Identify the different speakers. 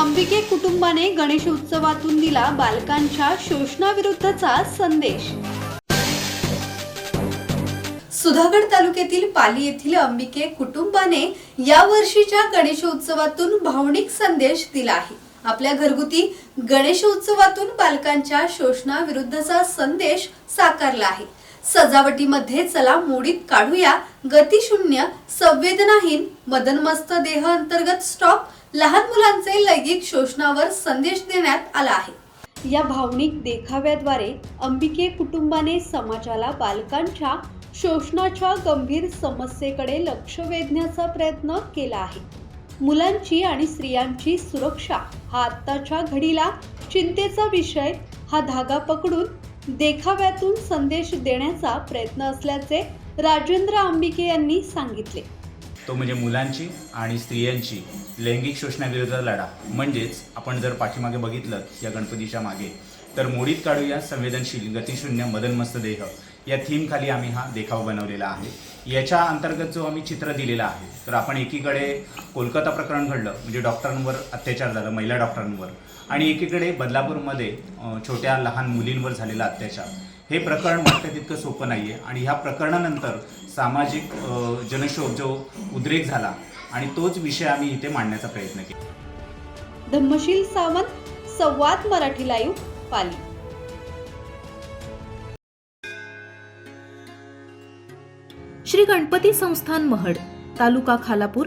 Speaker 1: अंबिके कुटुंबाने गणेश उत्सवातून दिला बालकांच्या शोषणाविरुद्धचा संदेश. सुधागड तालुक्यातील पाली येथील अंबिके कुटुंबाने या वर्षीच्या गणेशोत्सवातून भावनिक संदेश दिला आहे. आपल्या घरगुती गणेशोत्सवातून बालकांच्या शोषणाविरुद्धचा संदेश साकारला आहे. सजावटीमध्ये चला मोडीत काढूया गतिशून्य संवेदनाहीन मदनमस्त देह अंतर्गत स्टॉक लहान मुलांचे लैंगिक शोषणावर संदेश देण्यात आला आहे. या भावनिक देखाव्याद्वारे अंबिके कुटुंबाने समाजाला बालकांच्या शोषणाच्या गंभीर समस्येकडे लक्ष वेधण्याचा प्रयत्न केला आहे. मुलांची आणि स्त्रियांची सुरक्षा हा आत्ताच्या घडीला चिंतेचा विषय हा धागा पकडून देखाव्यातून संदेश देण्याचा प्रयत्न असल्याचे राजेंद्र अंबिके यांनी सांगितले.
Speaker 2: तो म्हणजे मुलांची आणि स्त्रियांची लैंगिक शोषणाविरुद्ध लढा. म्हणजेच आपण जर पाठीमागे बघितलं या गणपतीच्या मागे तर मोडीत काढूया संवेदनशील गतिशून्य मदनमस्त देह. या थीमखाली आम्ही हा देखावा बनवलेला आहे. याच्या अंतर्गत जो आम्ही चित्र दिलेला आहे तर आपण एकीकडे कोलकाता प्रकरण घडलं म्हणजे डॉक्टरांवर अत्याचार झाला महिला डॉक्टरांवर. आणि एकीकडे बदलापूरमध्ये छोट्या लहान मुलींवर झालेला अत्याचार. हे प्रकरण वाटतं तितकं सोपं नाही आहे आणि ह्या प्रकरणानंतर सामाजिक अ, जनक्षोभ जो उद्रेक झाला आणि तोच विषय आम्ही इथे मांडण्याचा प्रयत्न केला.
Speaker 1: धम्मशील सावंत संवाद मराठी लाईव्ह पाली.
Speaker 3: श्री गणपती संस्थान महड तालुका खालापूर